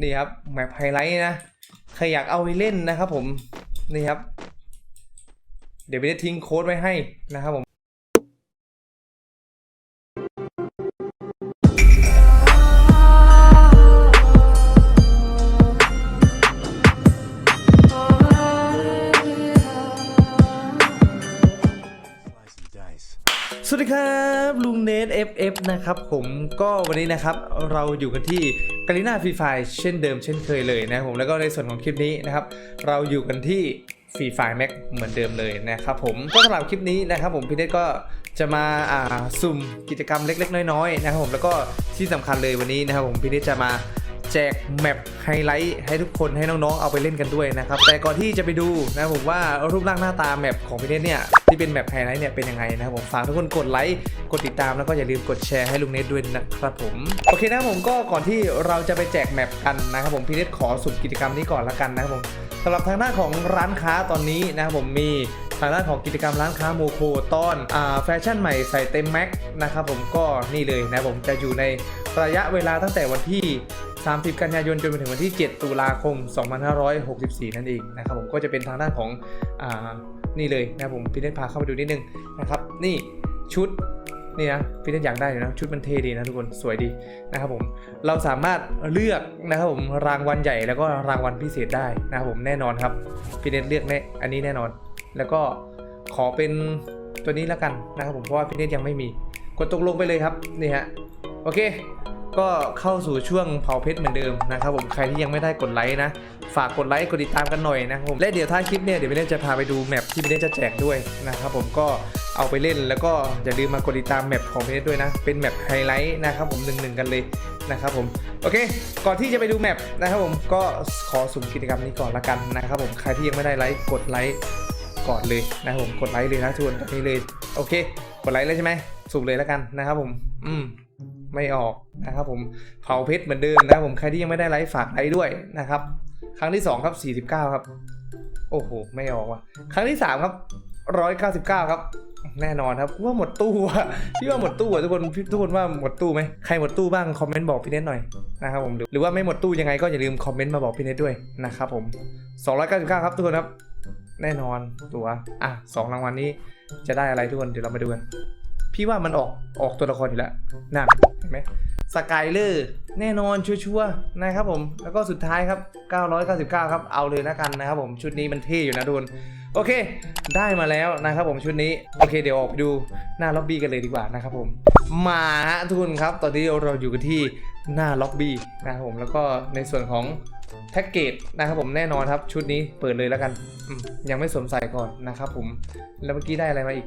นี่ครับแมปไฮไลท์นะใครอยากเอาไปเล่นนะครับผมนี่ครับ เดี๋ยวไปได้ทิ้งโค้ดไว้ให้นะครับผม เนท FF นะครับผมก็วันนี้นะครับเราอยู่กันที่กาลิน่าฟรีไฟเช่นเดิมเช่นเคยเลยนะผมแล้วก็ในส่วนของคลิปนี้นะครับเราอยู่กันที่ฟรีไฟแม็กเหมือนเดิมเลยนะครับผมก็สำหรับคลิปนี้นะครับผมพี่เนทก็จะมาอ่าซุ่มกิจกรรมเล็ก ๆ น้อยๆนะครับผมแล้วก็ที่สำคัญเลยวันนี้นะครับผมพี่เนทจะมา แจกแมปไฮไลท์ให้ทุกคนให้น้องๆเอาไปเล่นกันด้วยนะครับแต่ก่อนที่จะไปดูนะผมว่ารูปร่างหน้าตาแมปของพี่เนทเนี่ยที่เป็นแมปไฮไลท์เนี่ยเป็นยังไงนะครับผมฝากทุกคนกดไลค์กดติดตามแล้วก็อย่าลืมกดแชร์ให้ลุงเนทด้วยนะครับผมโอเคนะผมก็ก่อนที่เราจะไปแจกแมปกันนะครับผมพี่เนทขอสุ่มกิจกรรมนี้ก่อนละกันนะครับผมสำหรับทางหน้าของร้านค้าตอนนี้นะครับผมมีทางด้านของกิจกรรมร้านค้าโมโคตอนอแฟชั่นใหม่ใส่เต็มแม็กนะครับผมก็นี่เลยนะผมจะอยู่ในระยะเวลาตั้งแต่วันที่30 กันยายนจนไปถึงวันที่ 7 ตุลาคม 2564 นั่นเองนะครับผมก็จะเป็นทางด้านของอ่านี่เลยนะครับผมพี่เล่นพาเข้าไปดูนิดนึงนะครับนี่ชุดนี่นะพี่เล่นอยากได้อยู่นะชุดมันเท่ดีนะทุกคนสวยดีนะครับผมเราสามารถเลือกนะครับผมรางวัลใหญ่แล้วก็รางวัลพิเศษได้นะครับผมแน่นอนครับพี่เล่นเลือกแน่อันนี้แน่นอน แล้วก็ขอเป็นตัวนี้แล้วกันนะครับผมเพราะว่าพี่เล่นยังไม่มีกดตกลงไปเลยครับนี่ฮะโอเค ก็เข้าสู่ช่วงเผาเพชรเหมือนเดิมนะครับผมใครที่ยังไม่ได้กดไลค์นะ ฝากกดไลค์กดติดตามกันหน่อยนะครับผมและเดี๋ยวท้ายคลิปเนี่ยเดี๋ยวพี่เล่นจะพาไปดูแมปที่พี่เล่นจะแจกด้วยนะครับผมก็เอาไปเล่นแล้วก็อย่าลืมมากดติดตามแมปของพีเล่นด้วยนะ เป็นแมปไฮไลท์นะครับผมหนึ่งๆกันเลยนะครับผมโอเค ก่อนที่จะไปดูแมปนะครับผมก็ขอสุ่มกิจกรรมนี้ก่อนละกันนะครับผมใครที่ยังไม่ได้ไลค์กดไลค์ก่อนเลยนะครับผมกดไลค์เลยนะทุกคนตอนนี้เลยโอเค กดไลค์เลยใช่ไหมสุ่มเลยล้วกันนะครับผม อืม ไม่ออกนะครับผมเผาเพชรเหมือนเดิมนะครับผมใครที่ยังไม่ได้ไลฟ์ฝากไลฟ์ด้วยนะครับ ครั้งที่ 2 ครับ 49 ครับ โอ้โห ไม่ออกว่ะ ครั้งที่ 3 ครับ 199 ครับ แน่นอนครับว่าหมดตู้อะพี่ว่าหมดตู้อะทุกคนพี่ทุกคนว่าหมดตู้ไหมใครหมดตู้บ้างคอมเมนต์บอกพี่เน็ตหน่อยนะครับผมหรือว่าไม่หมดตู้ยังไงก็อย่าลืมคอมเมนต์มาบอกพี่เน็ตด้วยนะครับผม299 ครับทุกคนครับ แน่นอนตัวอะสองรางวัลนี้จะได้อะไรทุกคนเดี๋ยวเรามาดูกัน พี่ว่ามันออกออกตัวละครอยู่แล้วนั่นเห็นไหมสกายเลอร์แน่นอนชัวร์ๆนะครับผม แล้วก็สุดท้ายครับ 999 ครับ เอาเลยแล้วกันนะครับผม ชุดนี้มันเท่อยู่นะทุนโอเค ได้มาแล้วนะครับผมชุดนี้ โอเคเดี๋ยวออกไปดูหน้าล็อบบี้กันเลยดีกว่านะครับผม มาฮะทุกคนครับ ตอนนี้เราอยู่กันที่หน้าล็อบบี้นะครับผม แล้วก็ในส่วนของแพ็กเกจนะครับผมแน่นอนครับ ชุดนี้เปิดเลยแล้วกันยังไม่สวมใส่ก่อนนะครับผม แล้วเมื่อกี้ได้อะไรมาอีก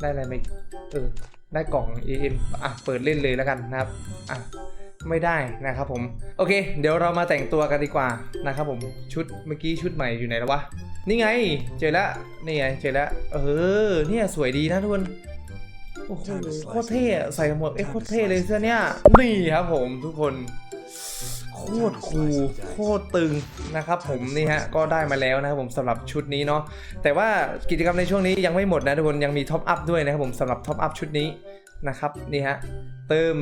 ได้อะไรมาอีกเออได้กล่อง AN อะเปิดเล่นเลยแล้วกันนะครับอะไม่ได้นะครับผม โอเค เดี๋ยวเรามาแต่งตัวกันดีกว่านะครับผมชุดเมื่อกี้ชุดใหม่อยู่ไหนแล้ววะนี่ไง เจอแล้วนี่ไงเจอแล้วเออเนี่ยสวยดีนะทุกคนโอ้โหโคตรเท่อะใส่หมวกเอ้โคตรเท่เลยเสื้อเนี่ยนี่ครับผมทุกคน โคตรคูลโคตรตึงนะครับผมนี่ฮะก็ได้มาแล้วนะครับผมสำหรับชุดนี้เนาะแต่ว่ากิจกรรมในช่วงนี้ยังไม่หมดนะทุกคนยังมีท็อปอัพด้วยนะครับผมสำหรับท็อปอัพชุดนี้นะครับนี่ฮะเติม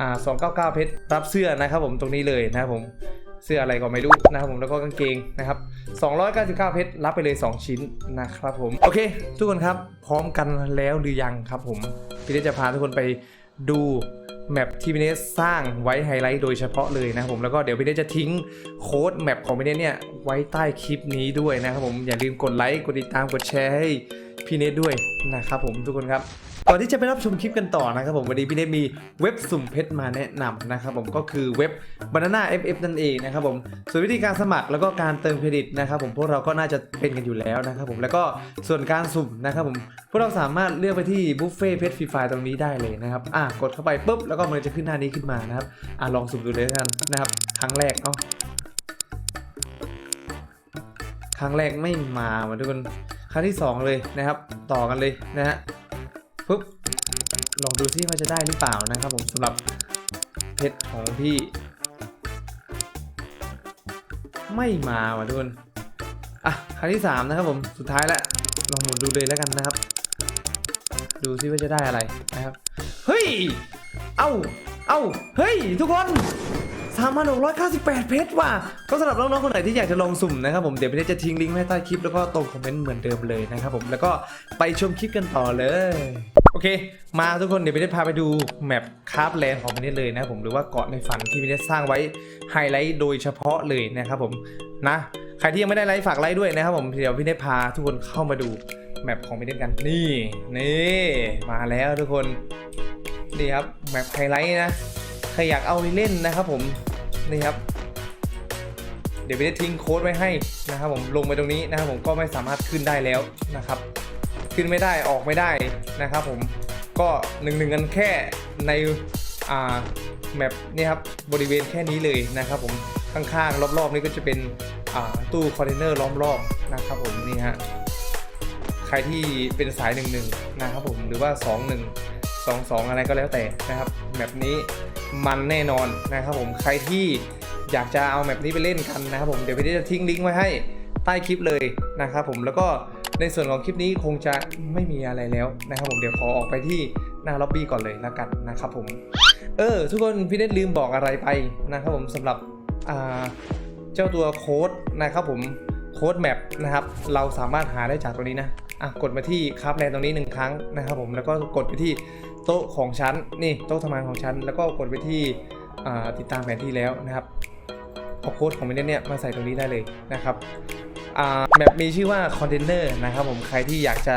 อ่า299เพชรรับเสื้อนะครับผมตรงนี้เลยนะครับผมเสื้ออะไรก็ไม่รู้นะครับผมแล้วก็กางเกงนะครับ 299 เพชรรับไปเลย 2 ชิ้นนะครับผม โอเค ทุกคนครับ พร้อมกันแล้วหรือยังครับผม พี่เดชจะพาทุกคนไป ดูแมปที่พี่เนสสร้างไว้ไฮไลท์โดยเฉพาะเลยนะครับผมแล้วก็เดี๋ยวพี่เนสจะทิ้งโค้ดแมปของพี่เนสเนี่ยไว้ใต้คลิปนี้ด้วยนะครับผมอย่าลืมกดไลค์กดติดตามกดแชร์ให้พี่เนสด้วยนะครับผมทุกคนครับ ก่อนที่จะไปรับชมคลิปกันต่อนะครับผมวันนี้พี่เนทมีเว็บสุ่มเพชรมาแนะนำนะครับผมก็คือเว็บ Banana FF นั่นเองนะครับผมส่วนวิธีการสมัครแล้วก็การเติมเครดิตนะครับผมพวกเราก็น่าจะเป็นกันอยู่แล้วนะครับผมแล้วก็ส่วนการสุ่มนะครับผมพวกเราสามารถเลือกไปที่บุฟเฟ่เพชรฟรีไฟตรงนี้ได้เลยนะครับอะกดเข้าไปปุ๊บแล้วก็มันจะขึ้นหน้านี้ขึ้นมานะครับอะลองสุ่มดูเลยกันนะครับครั้งแรกเนาครั้งแรกไม่มาเหมือนทุกคนครั้งที่สองเลยนะครับ ต่อกันเลยนะฮะ ปุ๊บลองดูซิว่าจะได้หรือเปล่านะครับผมสำหรับเพชรของพี่ ไม่มาว่ะทุกคนอะครั้งที่ 3 นะครับผมสุดท้ายแล้วลองหมุนดูเลยแล้วกันนะครับ ดูซิว่าจะได้อะไรนะครับ เฮ้ย เอ้า เอ้า เฮ้ย ทุกคน 3,698 เพชรว่ะ ก็สำหรับน้องๆคนไหนที่อยากจะลองสุ่มนะครับผมเดี๋ยวพี่เนทจะทิ้งลิงก์ไว้ใต้คลิปแล้วก็ตรงคอมเมนต์เหมือนเดิมเลยนะครับผมแล้วก็ไปชมคลิปกันต่อเลย โอเค มาทุกคนเดี๋ยวพี่เนทพาไปดูแมปคาบแลนด์ของพี่เนทเลยนะครับผมหรือว่าเกาะในฝันที่พี่เนทสร้างไว้ไฮไลท์โดยเฉพาะเลยนะครับผมนะใครที่ยังไม่ได้ไลค์ฝากไลค์ด้วยนะครับผมเดี๋ยวพี่เนทพาทุกคนเข้ามาดูแมปของพี่เนทกันนี่นี่มาแล้วทุกคนนี่ครับแมปไฮไลท์นะใครอยากเอาไปเล่นนะครับผม นี่ครับ เดี๋ยวไปได้ทิ้งโค้ดไว้ให้นะครับผมลงไปตรงนี้นะครับผมก็ไม่สามารถขึ้นได้แล้วนะครับ ขึ้นไม่ได้ออกไม่ได้นะครับผมก็หนึ่งหนึ่งกันแค่ในอ่าแมปนี่ครับบริเวณแค่นี้เลยนะครับผมข้างๆรอบๆนี่ก็จะเป็นอ่าตู้คอนเทนเนอร์ล้อมรอบนะครับผมนี่ฮะใครที่เป็นสายหนึ่งหนึ่งนะครับผมหรือว่า2 1 2 2 อะไรก็แล้วแต่นะครับแบบนี้มันแน่นอนนะครับผมใครที่อยากจะเอาแบบนี้ไปเล่นกันนะครับผมเดี๋ยวพี่จะทิ้งลิงก์ไว้ให้ใต้คลิปเลยนะครับผมแล้วก็ในส่วนของคลิปนี้คงจะไม่มีอะไรแล้วนะครับผมเดี๋ยวขอออกไปที่หน้าล็อบบี้ก่อนเลยแล้วกันนะครับผมเออทุกคนพี่เนตลืมบอกอะไรไปนะครับผมสำหรับเจ้าตัวโค้ดนะครับผมโค้ดแมปนะครับเราสามารถหาได้จากตรงนี้นะ อะกดมาที่คราฟแลนตรงนี้หนึ่งครั้งนะครับผมแล้วก็กดไปที่โต๊ะของชั้นนี่โต๊ะทำงานของชั้นแล้วก็กดไปที่ติดตามแผนที่แล้วนะครับเอาโค้ดของมินเนี่ยมาใส่ตรงนี้ได้เลยนะครับแมปมีชื่อว่าคอนเทนเนอร์นะครับผมใครที่อยากจะ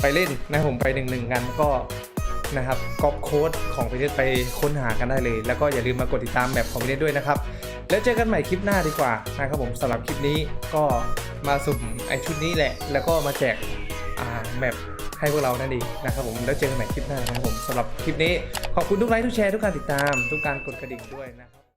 ไปเล่นนะผมไปหนึ่งหนึ่งกันก็นะครับก๊อปโค้ดของประเทศไปค้นหากันได้เลย แล้วก็อย่าลืมมากดติดตามแบบของประเทศด้วยนะครับ แล้วเจอกันใหม่คลิปหน้าดีกว่านะครับผมสำหรับคลิปนี้ก็มาสุ่มไอชุดนี้แหละ แล้วก็มาแจกอ่าแมปให้พวกเรานั่นเองนะครับผมแล้วเจอกันใหม่คลิปหน้านะครับผมสำหรับคลิปนี้ขอบคุณทุกไลค์ทุกแชร์ทุกการติดตาม ทุกการกดกระดิ่งด้วยนะครับ